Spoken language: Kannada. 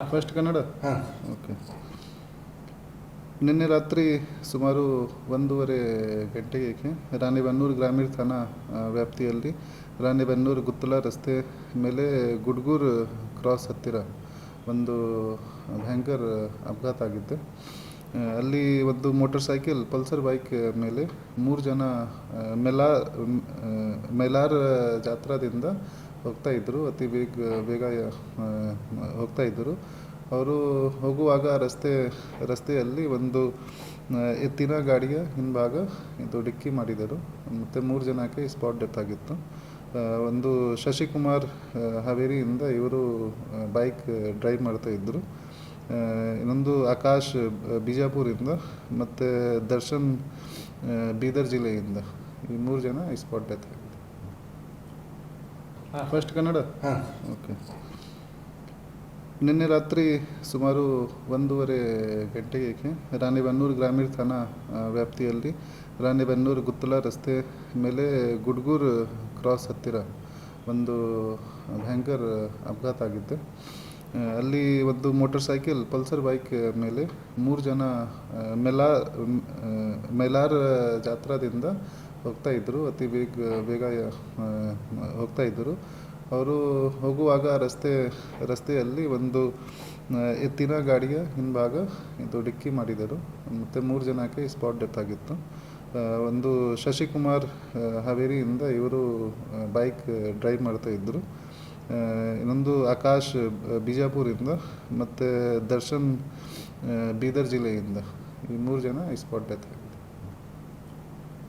ಫಸ್ಟ್ ಕನ್ನಡ ಓಕೆ ನಿನ್ನೆ ರಾತ್ರಿ ಸುಮಾರು ಒಂದೂವರೆ ಗಂಟೆಗೆ ರಾಣಿಬೆನ್ನೂರು ಗ್ರಾಮೀಣ ಠಾಣಾ ವ್ಯಾಪ್ತಿಯಲ್ಲಿ ರಾಣಿಬೆನ್ನೂರು ಗುತ್ತಲ ರಸ್ತೆ ಮೇಲೆ ಗುಡ್ಗೂರು ಕ್ರಾಸ್ ಹತ್ತಿರ ಒಂದು ಭಯಂಕರ ಅಪಘಾತ ಆಗಿತ್ತು. ಅಲ್ಲಿ ಒಂದು ಮೋಟರ್ ಸೈಕಲ್ ಪಲ್ಸರ್ ಬೈಕ್ ಮೇಲೆ ಮೂರು ಜನ ಮೆಲಾರ್ ಮೆಲಾ ಮೆಲಾರ್ ಜಾತ್ರಾದಿಂದ ಹೋಗ್ತಾ ಇದ್ದರು ಅತಿ ಬೇಗ ಬೇಗ ಹೋಗ್ತಾ ಇದ್ದರು ಅವರು ಹೋಗುವಾಗ ರಸ್ತೆ, ರಸ್ತೆಯಲ್ಲಿ ಒಂದು ಎತ್ತಿನ ಗಾಡಿಯ ಹಿಂಭಾಗ ಇದು ಡಿಕ್ಕಿ ಮಾಡಿದರು. ಮತ್ತು ಮೂರು ಜನಕ್ಕೆ ಸ್ಪಾಟ್ ಡೆತ್ ಆಗಿತ್ತು. ಒಂದು ಶಶಿಕುಮಾರ್ ಹಾವೇರಿಯಿಂದ ಇವರು ಬೈಕ್ ಡ್ರೈವ್ ಮಾಡ್ತಾ ಇದ್ದರು ಇನ್ನೊಂದು ಆಕಾಶ್, ಬಿಜಾಪುರಿಂದ, ಮತ್ತು ದರ್ಶನ್ ಬೀದರ್ ಜಿಲ್ಲೆಯಿಂದ ಈ ಮೂರು ಜನ ಸ್ಪಾಟ್ ಡೆತ್ ಫಸ್ಟ್ ಕನ್ನಡ ಹಾಂ. ಓಕೆ ನಿನ್ನೆ ರಾತ್ರಿ ಸುಮಾರು ಒಂದೂವರೆ ಗಂಟೆಗೆ ರಾಣಿಬೆನ್ನೂರು ಗ್ರಾಮೀಣ ಠಾಣಾ ವ್ಯಾಪ್ತಿಯಲ್ಲಿ ರಾಣಿಬೆನ್ನೂರು ಗುತ್ತಲ ರಸ್ತೆ ಮೇಲೆ ಗುಡ್ಗೂರು ಕ್ರಾಸ್ ಹತ್ತಿರ ಒಂದು ಭಯಂಕರ ಅಪಘಾತ ಆಗಿತ್ತು. ಅಲ್ಲಿ ಒಂದು ಮೋಟರ್ ಸೈಕಲ್ ಪಲ್ಸರ್ ಬೈಕ್ ಮೇಲೆ ಮೂರು ಜನ ಮೆಲಾ ಮೈಲಾರ ಜಾತ್ರಾದಿಂದ ಹೋಗ್ತಾ ಇದ್ದರು ಅತಿ ಬೇಗ ಬೇಗ ಹೋಗ್ತಾ ಇದ್ದರು ಅವರು ಹೋಗುವಾಗ ರಸ್ತೆ, ರಸ್ತೆಯಲ್ಲಿ ಒಂದು ಎತ್ತಿನ ಗಾಡಿಯ ಹಿಂಭಾಗ ಇದು ಡಿಕ್ಕಿ ಮಾಡಿದರು. ಮತ್ತು ಮೂರು ಜನಕ್ಕೆ ಸ್ಪಾಟ್ ಡೆತ್ ಆಗಿತ್ತು. ಒಂದು ಶಶಿಕುಮಾರ್ ಹಾವೇರಿಯಿಂದ ಇವರು ಬೈಕ್ ಡ್ರೈವ್ ಮಾಡ್ತಾ ಇದ್ದರು ಇನ್ನೊಂದು ಆಕಾಶ್, ಬಿಜಾಪುರಿಂದ, ಮತ್ತು ದರ್ಶನ್ ಬೀದರ್ ಜಿಲ್ಲೆಯಿಂದ ಈ ಮೂರು ಜನ ಸ್ಪಾಟ್ ಡೆತ್